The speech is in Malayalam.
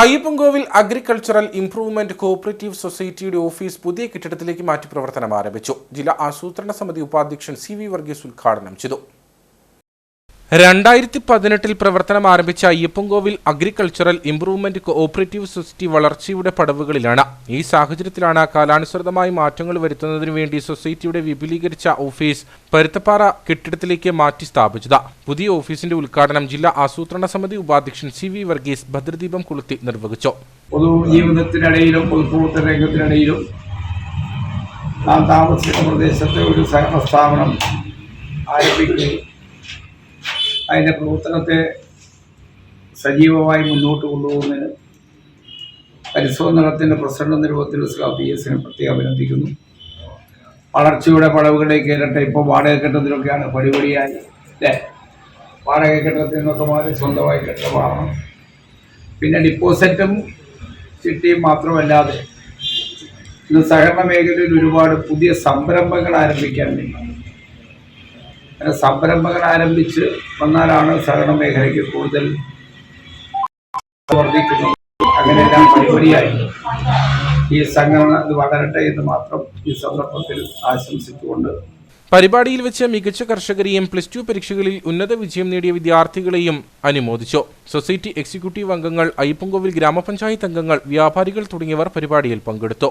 അയ്യപ്പൻകോവിൽ അഗ്രികൾച്ചറൽ ഇംപ്രൂവ്മെന്റ് കോഓപ്പറേറ്റീവ് സൊസൈറ്റിയുടെ ഓഫീസ് പുതിയ കെട്ടിടത്തിലേക്ക് മാറ്റി പ്രവർത്തനം ആരംഭിച്ചു. ജില്ലാ ആസൂത്രണ സമിതി ഉപാധ്യക്ഷൻ സി വി വർഗീസ് ഉദ്ഘാടനം ചെയ്തു. രണ്ടായിരത്തി പതിനെട്ടിൽ പ്രവർത്തനം ആരംഭിച്ച Ayyappankovil agricultural improvement cooperative society വളർച്ചയുടെ പടവുകളിലാണ്. ഈ സാഹചര്യത്തിലാണ് കാലാനുസൃതമായി മാറ്റങ്ങൾ വരുത്തുന്നതിനു വേണ്ടി സൊസൈറ്റിയുടെ വിപുലീകരിച്ച ഓഫീസ് പരുത്തപ്പാറ കെട്ടിടത്തിലേക്ക് മാറ്റി സ്ഥാപിച്ചത്. പുതിയ ഓഫീസിന്റെ ഉദ്ഘാടനം ജില്ലാ ആസൂത്രണ സമിതി ഉപാധ്യക്ഷൻ സി വി വർഗീസ് ഭദ്രദീപം കൊളുത്തി നിർവഹിച്ചു. പൊതുജീവിതത്തിനിടയിലും പൊതുപ്രവർത്തന രംഗത്തിനിടയിലും ഒരു ആരംഭിക്കുകയും അതിന്റെ പ്രവർത്തനത്തെ സജീവമായി മുന്നോട്ട് കൊണ്ടുപോകുന്നതിന് പരിശോധനത്തിന്റെ പ്രസിഡന്റ് രൂപത്തിൽ ഇസ്ലാം പി എസിനെ പ്രത്യേകം അഭിനന്ദിക്കുന്നു. വളർച്ചയുടെ പടവുകളിലേക്ക് കയറട്ടെ ഇപ്പോൾ വാടക കെട്ടത്തിലൊക്കെയാണ് പടിപടിയായി അല്ലേ? വാടക നിന്നൊക്കെ മാറി സ്വന്തമായി വാങ്ങണം. പിന്നെ ഡിപ്പോസിറ്റും ചിട്ടിയും മാത്രമല്ലാതെ ഇന്ന് സഹകരണ മേഖലയിൽ ഒരുപാട് പുതിയ സംരംഭങ്ങൾ ആരംഭിക്കാൻ വേണ്ടി സംരംഭങ്ങൾ ആരംഭിച്ച് വന്നാലാണ് സഹകരണ മേഖലയ്ക്ക് കൂടുതൽ അങ്ങനെയെല്ലാം പരിപാടിയായി ഈ സംഘടന ഇത് വളരട്ടെ എന്ന് മാത്രം ഈ സന്ദർഭത്തിൽ ആശംസിച്ചുകൊണ്ട് പരിപാടിയിൽ വെച്ച് മികച്ച കർഷകരെയും പ്ലസ് ടു പരീക്ഷകളിൽ ഉന്നത വിജയം നേടിയ വിദ്യാർത്ഥികളെയും അനുമോദിച്ചു. സൊസൈറ്റി എക്സിക്യൂട്ടീവ് അംഗങ്ങൾ അയ്യപ്പൻകോവിൽ ഗ്രാമപഞ്ചായത്ത് അംഗങ്ങൾ വ്യാപാരികൾ തുടങ്ങിയവർ പരിപാടിയിൽ പങ്കെടുത്തു.